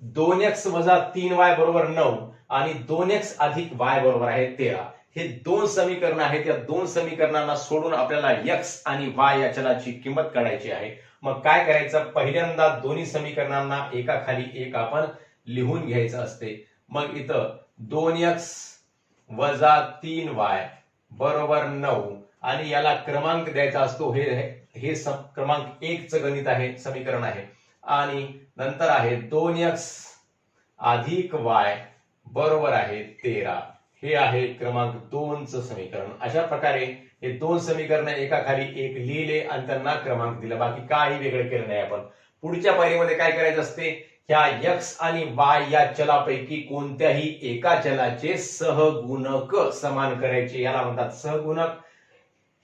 दोन एक्स वजा तीन वाय बरोबर नऊ आणि दोन एक्स अधिक वाय बरोबर आहे तेरा. हे दोन समीकरण आहेत. या दोन समीकरणांना सोडून आपल्याला एक्स आणि वाय या चलाची किंमत काढायची आहे. मग काय करायचं? पहिल्यांदा दोन्ही समीकरणांना एका खाली एक आपण लिहून घ्यायचं असते. मग इथं दोन एक्स वजा तीन वाय बरोबर नऊ आणि याला क्रमांक द्यायचा असतो. हे हे क्रमांक एकचं गणित आहे समीकरण आहे. आणि नंतर आहे दोन एक्स अधिक वाय बरोबर आहे तेरा. हे आहे क्रमांक दोनचं समीकरण. अशा प्रकारे हे दोन समीकरण एका खाली एक लिहिले आणि त्यांना क्रमांक दिला. बाकी काही वेगळं केलं नाही आपण. पुढच्या पायरीमध्ये काय करायचं असते? ह्या यक्स आणि वाय या चलापैकी कोणत्याही एका चलाचे सहगुणक समान करायचे. याला म्हणतात सहगुणक.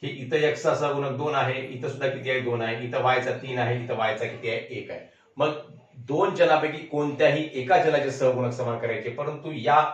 हे इथं यक्सचा सहगुणक दोन आहे. इथं सुद्धा किती आहे? दोन आहे. इथं वायचा तीन आहे. इथं वायचा किती आहे? एक आहे. मग दोन चलापैकी कोणत्याही एका चलाचे सहगुणक समान करायचे परंतु या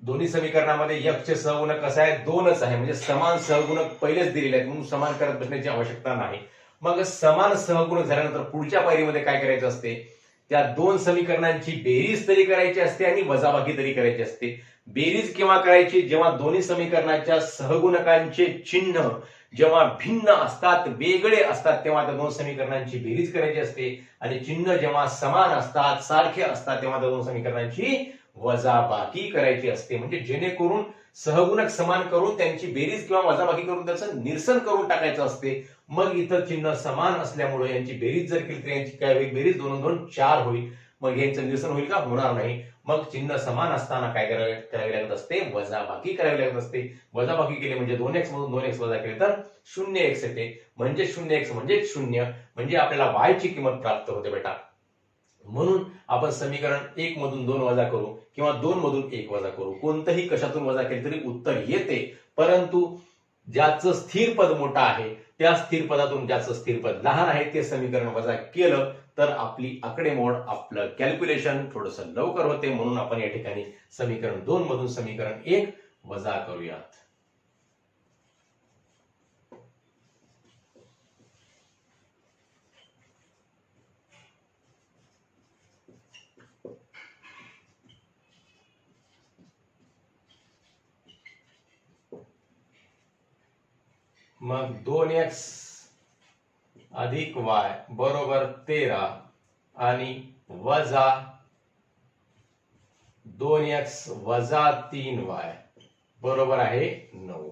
दोन्ही समीकरणामध्ये यक्षचे सहगुणक कसं आहे? दोनच आहे. म्हणजे समान सहगुणक पहिलेच दिलेले आहेत म्हणून समान करत बसण्याची आवश्यकता नाही. मग समान सहगुणक झाल्यानंतर पुढच्या पायरीमध्ये काय करायचं असते? त्या दोन समीकरणांची बेरीज तरी करायची असते आणि वजाबाकी तरी करायची असते. बेरीज केव्हा करायची? जेव्हा दोन्ही समीकरणाच्या सहगुणकांचे चिन्ह जेव्हा भिन्न असतात वेगळे असतात तेव्हा त्या दोन समीकरणांची बेरीज करायची असते. आणि चिन्ह जेव्हा समान असतात सारखे असतात तेव्हा त्या दोन समीकरणांची वजाबाकी करायची असते. म्हणजे जेणेकरून सहगुणक समान करून त्यांची बेरीज किंवा वजाबाकी करून त्याचं निरसन करून टाकायचं असते. मग इथं चिन्ह समान असल्यामुळे यांची बेरीज जर केली तर यांची काय होईल? बेरीज दोन दोन चार होईल. मग यांचं निरसन होईल का? होणार नाही. मग चिन्ह समान असताना काय करावे करावी लागत असते? वजाबाकी करावी लागत असते. वजाबाकी केली म्हणजे दोन एक्स मधून दोन एक्स वजा केले तर शून्य एक्स येते. म्हणजे शून्य एक्स म्हणजे शून्य. म्हणजे आपल्याला वायची किंमत प्राप्त होते बेटा. म्हणून आपण समीकरण एक मधून दोन वजा करू किंवा दोन मधून एक वजा करू. कोणतंही कशातून वजा केले तरी उत्तर येते. परंतु ज्याचं स्थिर पद मोठा आहे त्या स्थिर पदातून ज्याचं स्थिर पद लहान आहे ते समीकरण वजा केलं तर आपली आकडेमोड आपलं कॅल्क्युलेशन थोडस लवकर होते म्हणून आपण या ठिकाणी समीकरण दोन मधून समीकरण एक वजा करूयात. मग दोन एक्स अधिक वाय बरोबर तेरा आणि वजा दोन एक्स वजा तीन वाय बरोबर आहे नऊ.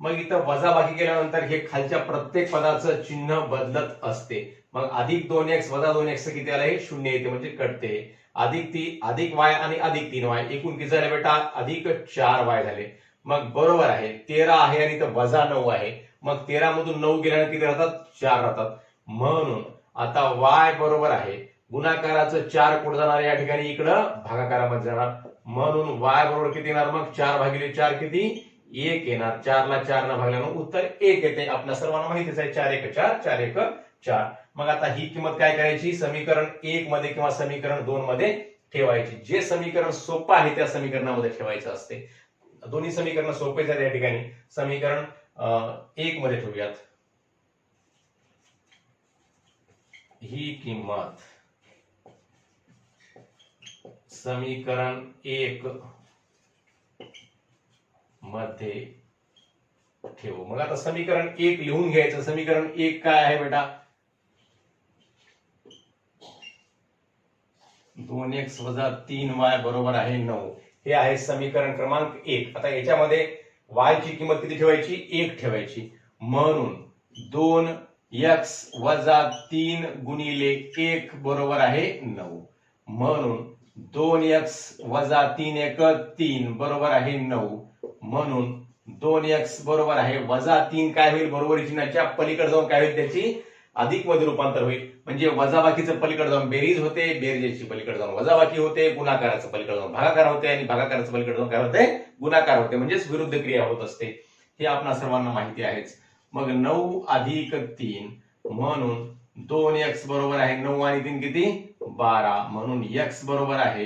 मग इथं वजाबाकी केल्यानंतर हे खालच्या प्रत्येक पदाचं चिन्ह बदलत असते. मग अधिक दोन एक्स वजा दोन एक्स किती आलं हे शून्य येते म्हणजे कटते. अधिक ती अधिक वाय आणि अधिक तीन वाय. एकूण किती झाले बेटा? अधिक चार वाय झाले. मग बरोबर आहे तेरा आहे आणि इथं वजा नऊ आहे. मग तेरा मधून नऊ गेल्याने किती राहतात? चार राहतात. म्हणून आता वाय बरोबर आहे. गुणाकाराचं चार कुठं जाणार या ठिकाणी इकडं भागाकारामध्ये जाणार. म्हणून वाय बरोबर किती येणार? मग चार भागिले चार किती? एक येणार. चारला चार न भागल्यानं उत्तर एक येते. आपल्या सर्वांना माहितीच आहे. चार एक चार चार एक चार. मग आता ही किंमत काय करायची? समीकरण एक मध्ये किंवा समीकरण दोन मध्ये ठेवायची. जे समीकरण सोपं आहे त्या समीकरणामध्ये ठेवायचं असते. दोन्ही समीकरण सोपे झाले या ठिकाणी. समीकरण एक मध्ये ठेवूयात. ही किंमत. समीकरण एक मध्ये ठेवू. मग आता समीकरण एक लिहून घ्यायचं. समीकरण एक काय आहे बेटा? दोन एक्स वजा तीन वाय बरोबर आहे नऊ. हे आहे समीकरण क्रमांक एक. आता याच्यामध्ये वायची ची किंमत किती ठेवायची? एक ठेवायची. म्हणून दोन एक्स वजा तीन गुणिले एक बरोबर आहे नऊ. म्हणून दोन एक्स वजा तीन एक तीन बरोबर आहे नऊ. म्हणून दोन एक्स बरोबर आहे वजा तीन काय होईल? बरोबर चिन्हाच्या पलीकडे जाऊन काय होईल त्याची? अधिकमध्ये रूपांतर होईल. म्हणजे वजाबाकीचं पलीकडे जाऊन बेरीज होते बेरीजची पलीकडे जाऊन वजाबाकी होते गुणाकाराचं पलीकडे जाऊन भागाकार होते आणि भागाकाराचं पलीकडे जाऊन काय होते? गुणाकार होते. म्हणजेच विरुद्ध क्रिया होत असते. हे आपणा सर्वांना माहिती आहेच. मग नऊ अधिक तीन म्हणून दोन एक्स बरोबर आहे नऊ आणि तीन किती? बारा. म्हणून एक्स बरोबर आहे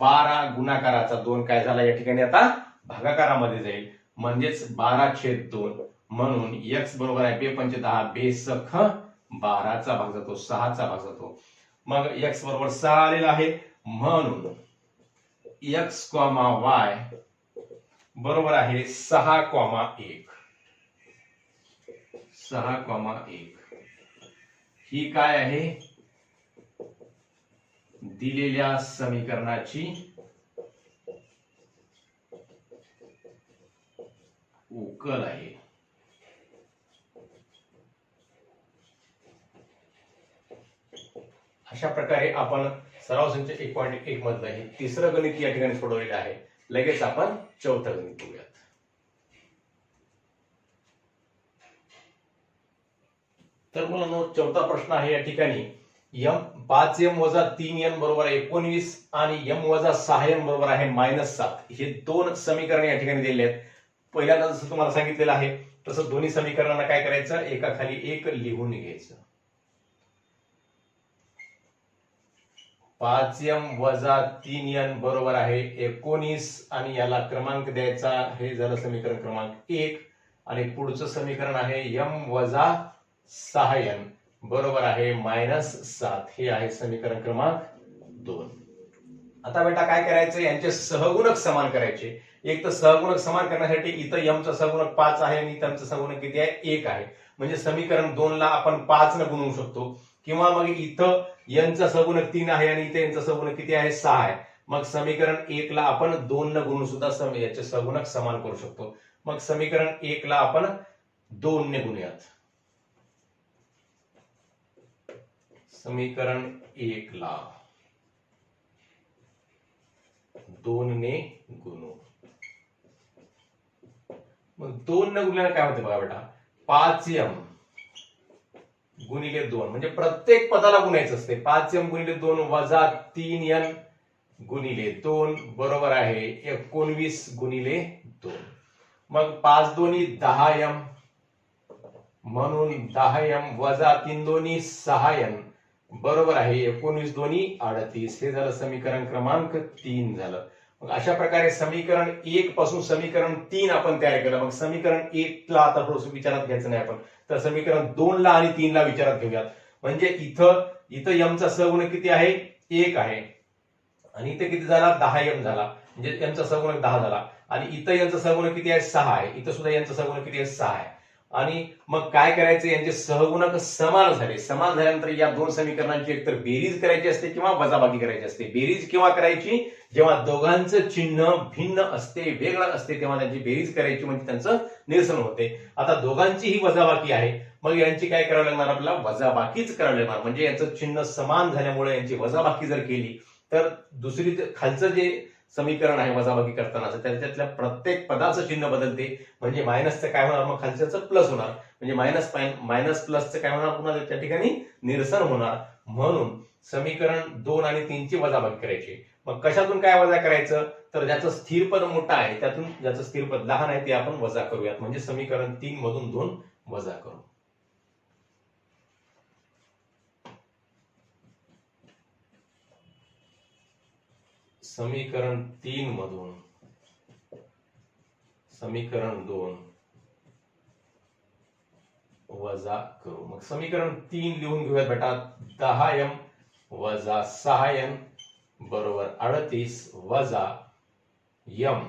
बारा गुणाकाराचा दोन. काय झाला या ठिकाणी आता? भागाकारामध्ये जाईल. म्हणजेच बारा छेद दोन. म्हणून एक्स बरोबर आहे बे पंच दहा. बेसख बाराचा भाग जातो सहाचा भाग जातो. मग एक्स बरोबर सहा आलेला आहे. म्हणून एक्स कॉमा वाय बरोबर आहे सहा कॉमा एक. सहा कॉमा एक. ही काय आहे? दिलेल्या समीकरणाची उकल आहे अशा प्रकारे आपण सराव संच एक पॉईंट एक मधलं हे तिसरं गणित या ठिकाणी सोडवलेलं आहे. लगेच आपण चौथं गणित बघूयात. तर मुलांनो चौथा प्रश्न आहे या ठिकाणी. यम पाच एम वजा तीन एम बरोबर एकोणवीस आणि यम वजा सहा एम बरोबर आहे मायनस सात. हे दोन समीकरण या ठिकाणी दिलेले आहेत. पहिल्यांदा जसं तुम्हाला सांगितलेलं आहे तसं दोन्ही समीकरणांना काय करायचं? एका खाली एक लिहून घ्यायचं. पाच एम वजा तीन एन बरोबर आहे एकोणीस. आणि याला क्रमांक द्यायचा हे झालं समीकरण क्रमांक एक. आणि पुढचं समीकरण आहे यम वजा सहा एन बरोबर आहे मायनस सात. हे आहे समीकरण क्रमांक दोन. आता बेटा काय करायचं यांचे सहगुणक समान करायचे. एक तर सहगुणक समान करण्यासाठी इथं यमचा सहगुणक पाच आहे आणि त्यांचं सहगुणक किती आहे? एक आहे. म्हणजे समीकरण दोन ला आपण पाच न गुणवू शकतो. किंवा मग इथं यांचा सगुण तीन आहे आणि इथे यांचा सहगुणक किती आहे? सहा आहे. मग समीकरण एक ला आपण दोन न गुणून सुद्धा सम याचे सगुणक समान करू शकतो. मग समीकरण एक ला आपण दोन ने गुणूयात. समीकरण एक ला दोन ने गुणू. मग दोन न गुणल्यानं काय होते बघा बेटा? पाच एम गुणिले दोन. म्हणजे प्रत्येक पदाला गुणायचं असते. पाच एम गुणिले दोन वजा तीन एन गुणिले दोन बरोबर आहे एकोणवीस गुणिले दोन. मग पाच दोन्ही दहा एम. म्हणून दहा एम वजा तीन दोन्ही सहा एन बरोबर आहे एकोणीस दोन्ही अडतीस. हे झालं समीकरण क्रमांक तीन झालं. मग अशा प्रकारे समीकरण एक पासून समीकरण तीन आपण तयार केलं. मग समीकरण एक ला आता थोडस विचारात घ्यायचं नाही आपण. तर समीकरण दोन ला आणि तीन ला विचारात घेऊयात. म्हणजे इथं इथं यमचा सगुण किती आहे? एक आहे. आणि इथे किती झाला? दहा यम झाला. म्हणजे यांचा सगुण दहा झाला. आणि इथं यांचा सगुण किती आहे? सहा आहे. इथं सुद्धा यांचा सगुण किती आहे? सहा आहे. आणि मग काय करायचं? यांचे सहगुणक समान झाले. समान झाल्यानंतर या दोन समीकरणांची एकतर बेरीज करायची असते किंवा वजाबाकी करायची असते. बेरीज केव्हा करायची? जेव्हा दोघांचं चिन्ह भिन्न असते वेगळं असते तेव्हा त्यांची बेरीज करायची म्हणजे त्यांचं निरसन होते. आता दोघांची ही वजाबाकी आहे. मग यांची काय करावं लागणार? आपल्याला वजाबाकीच करावं लागणार. म्हणजे यांचं चिन्ह समान झाल्यामुळे यांची वजाबाकी जर केली तर दुसरी खालचं जे समीकरण आहे वजाबाकी करताना त्याच्यातल्या प्रत्येक पदाचं चिन्ह बदलते. म्हणजे मायनसचं काय होणार? मग खालच्याचं प्लस होणार. म्हणजे मायनस मायनस प्लसचं काय होणार? पुन्हा त्या ठिकाणी निरसन होणार. म्हणून समीकरण दोन आणि तीनची वजाबाकी करायची. मग कशातून काय वजा करायचं? तर ज्याचं स्थिर पद मोठं आहे त्यातून ज्याचं स्थिर पद लहान आहे ते आपण वजा करूयात. म्हणजे समीकरण तीन मधून दोन वजा करू. समीकरण तीन मधून. समीकरण दोन. वजा करू. मग समीकरण तीन लिहून घेऊयात बेटा. दहा एम वजा सहा एम बरोबर अडतीस वजा यम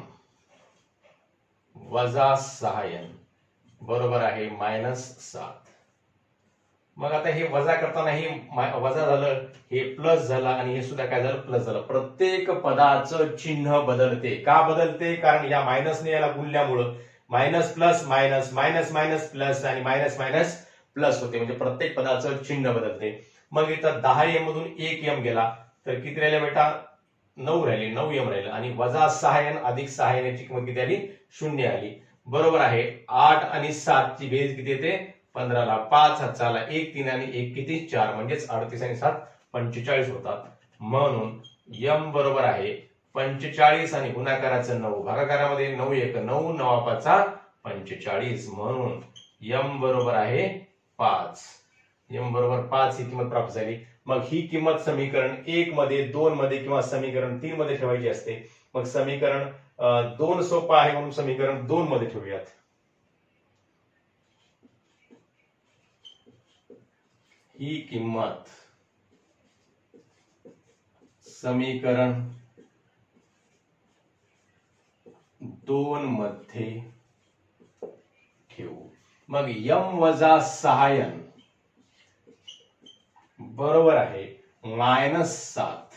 वजा सहा एम बरोबर आहे मायनस सात. मग आता हे वजा करताना हे वजा झालं हे प्लस झालं आणि हे सुद्धा काय झालं? प्लस झालं. प्रत्येक पदाचं चिन्ह बदलते. का बदलते? कारण या मायनसने याला गुणल्यामुळं minus plus minus minus minus plus आणि मायनस मायनस प्लस होते. म्हणजे प्रत्येक पदाचं चिन्ह बदलते. मग इथं दहा एम मधून एक एम गेला. तर किती राहिले बेटा? नऊ राहिले. नऊ एम राहिले. आणि वजा सहा एन अधिक सहा एन याची किंमत किती आली? शून्य आली. बरोबर आहे. आठ आणि सातची बेज किती येते? पंधराला पाच हाताला एक तीन आणि एक किती? चार. म्हणजेच अडतीस आणि सात पंचेचाळीस होतात. म्हणून यम बरोबर आहे पंचेचाळीस आणि गुणाकाराचं नऊ. भागाकारामध्ये नऊ एक नऊ नवापाचा पंचेचाळीस. म्हणून यम बरोबर आहे पाच. यम बरोबर पाच ही किंमत प्राप्त झाली. मग ही किंमत समीकरण एक मध्ये दोन मध्ये किंवा समीकरण तीन मध्ये ठेवायची असते. मग समीकरण दोन सोपं आहे म्हणून समीकरण दोन मध्ये ठेवूयात. ही किंमत? समीकरण दोन मध्ये ठेवू. मग यम वजा सहायन बरोबर आहे मायनस सात.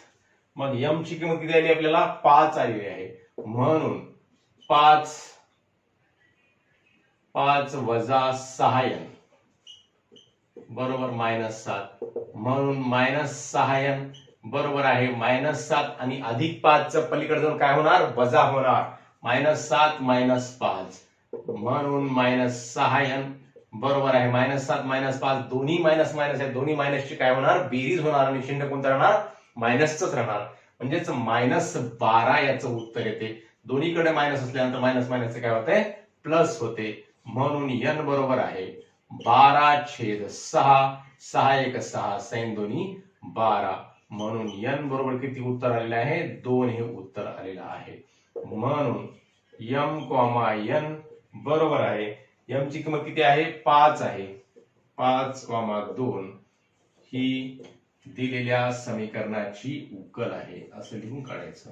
मग यम ची किंमत किती आली आपल्याला? पाच आलेली आहे. म्हणून पाच पाच वजा सहायन बरोबर मायनस सात. म्हणून मायनस सहायन बरोबर आहे. मायनस सात आणि अधिक पाचचं पलीकडे जाऊन काय होणार? वजा होणार. मायनस सात मायनस पाच. म्हणून मायनस सहायन बरोबर आहे. मायनस सात मायनस पाच दोन्ही मायनस मायनस आहे. दोन्ही मायनसची काय होणार? बेरीज होणार आणि शिंड कोणता राहणार? मायनसच राहणार. म्हणजेच मायनस बारा याचं उत्तर येते. दोन्हीकडे मायनस असल्यानंतर मायनस मायनसचे काय होते प्लस होते. म्हणून यन बरोबर आहे. बारा छेद सहा सहा एक सहा सैन दोन्ही बारा. म्हणून यन बरोबर किती उत्तर आलेलं आहे? दोन हे उत्तर आलेलं आहे. म्हणून यम कॉमा यन बरोबर आहे. यम ची किंमत किती आहे? पाच आहे. पाच कॉमा दोन ही दिलेल्या समीकरणाची उकल आहे. असं लिहून काढायचं.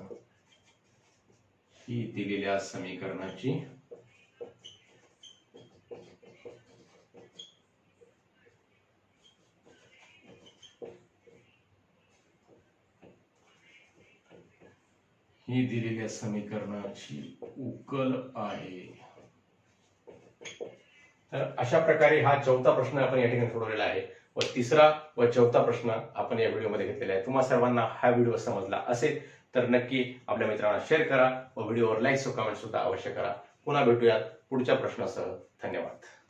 ही दिलेल्या समीकरणाची ही दिलेल्या समीकरणाची उकल आहे. तर अशा प्रकारे हा चौथा प्रश्न आपण या ठिकाणी सोडवलेला आहे. व तिसरा व चौथा प्रश्न आपण या व्हिडिओमध्ये घेतलेला आहे. तुम्हा सर्वांना हा व्हिडिओ समजला असेल तर नक्की आपल्या मित्रांना शेअर करा व व्हिडिओवर लाईक्स व कमेंट सुद्धा अवश्य करा. पुन्हा भेटूयात पुढच्या प्रश्नासह. धन्यवाद.